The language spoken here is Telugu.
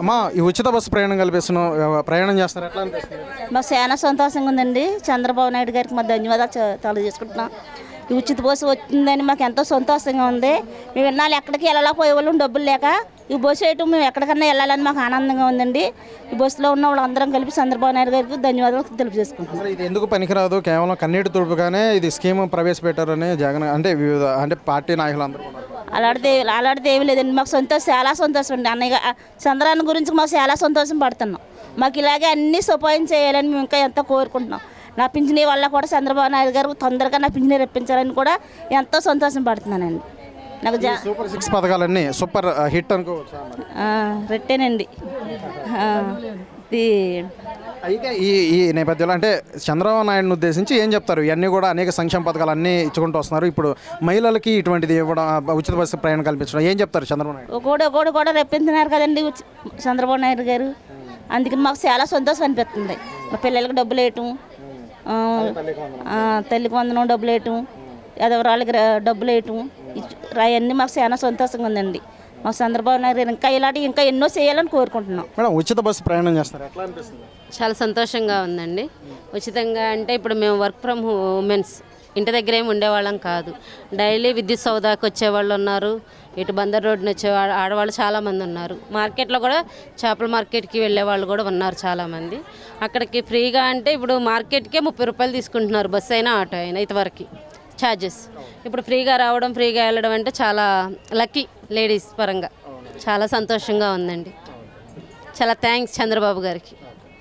అమ్మా ఈ ఉచిత బస్సు ప్రయాణం కల్పిస్తున్నాం ప్రయాణం చేస్తున్నారు. ఎట్లా అనిపిస్తుంది? మాకు చాలా సంతోషంగా ఉందండి. చంద్రబాబు నాయుడు గారికి మా ధన్యవాదాలు తెలియజేసుకుంటున్నాం ఈ ఉచిత బస్సు వచ్చిందని మాకు ఎంతో సంతోషంగా ఉంది. మేము ఇన్నాళ్ళు ఎక్కడికి వెళ్ళలేకపోయే వాళ్ళం డబ్బులు లేక. ఈ బస్సు వేయటం మేము ఎక్కడికన్నా వెళ్ళాలని మాకు ఆనందంగా ఉందండి. ఈ బస్సులో ఉన్న వాళ్ళందరం కలిపి చంద్రబాబు నాయుడు గారికి ధన్యవాదాలు తెలియజేసుకుంటున్నాం. ఇది ఎందుకు పనికిరాదు? కేవలం కన్నీటి తుడుపుగానే ఇది స్కీమ్ ప్రవేశపెట్టారని జగన్ అంటే వివిధ అంటే పార్టీ నాయకులు అందరూ ఉన్నారు. అలాంటిది అలాంటిది ఏమీ లేదండి. మాకు సంతోషం చాలా సంతోషం అండి. అన్నయ్య చంద్రాన్ని గురించి మాకు చాలా సంతోషం పడుతున్నాం. మాకు ఇలాగే అన్ని సపోయం చేయాలని మేము ఇంకా ఎంతో కోరుకుంటున్నాం. నా పింఛనీ వల్ల కూడా చంద్రబాబు నాయుడు గారు తొందరగా నా పింఛనీ రప్పించాలని కూడా ఎంతో సంతోషం పడుతున్నానండి. నాకు సూపర్ సిక్స్ పథకాలన్నీ సూపర్ హిట్ అనుకోవచ్చు ఆ, రెట్టేనండి ఇది అయితే ఈ ఈ నేపథ్యంలో అంటే చంద్రబాబు నాయుడుని ఉద్దేశించి ఏం చెప్తారు? ఇవన్నీ కూడా అనేక సంక్షేమ పథకాలు అన్నీ ఇచ్చుకుంటూ వస్తున్నారు. ఇప్పుడు మహిళలకి ఇటువంటిది ఇవ్వడం ఉచిత బస్సు ప్రయాణం కల్పించడం ఏం చెప్తారు చంద్రబాబు నాయుడు? ఒకటి ఒకటి కూడా రప్పించినారు కదండి చంద్రబాబు నాయుడు గారు. అందుకని మాకు చాలా సంతోషం అనిపిస్తుంది. మా పిల్లలకి డబ్బులు వేయటం తల్లికి వందనం డబ్బులు వేయటం ఎదవరాళ్ళకి డబ్బులు వేయటం అవన్నీ మాకు చాలా సంతోషంగా ఉందండి. మాకు చంద్రబాబు నాయుడు గారు ఇంకా ఇలాంటి ఇంకా ఎన్నో చేయాలని కోరుకుంటున్నాం. మేడం ఉచిత బస్సు ప్రయాణం చేస్తారు? ఎట్లా అనిపిస్తుంది? చాలా సంతోషంగా ఉందండి. ఉచితంగా అంటే ఇప్పుడు మేము వర్క్ ఫ్రమ్ ఉమెన్స్ ఇంటి దగ్గర ఏమి ఉండేవాళ్ళం కాదు. డైలీ విద్యుత్ సౌదాకి వచ్చేవాళ్ళు ఉన్నారు. ఇటు బందర్ రోడ్డున వచ్చే ఆడవాళ్ళు చాలామంది ఉన్నారు. మార్కెట్లో కూడా చేపల మార్కెట్కి వెళ్ళే వాళ్ళు కూడా ఉన్నారు చాలామంది అక్కడికి ఫ్రీగా అంటే ఇప్పుడు మార్కెట్కే ముప్పై రూపాయలు తీసుకుంటున్నారు బస్సు అయినా ఆటో అయినా ఇంతవరకు ఛార్జెస్ ఇప్పుడు ఫ్రీగా రావడం ఫ్రీగా వెళ్ళడం అంటే చాలా లక్కీ లేడీస్ పరంగా. చాలా సంతోషంగా ఉందండి. చాలా థ్యాంక్స్ చంద్రబాబు గారికి.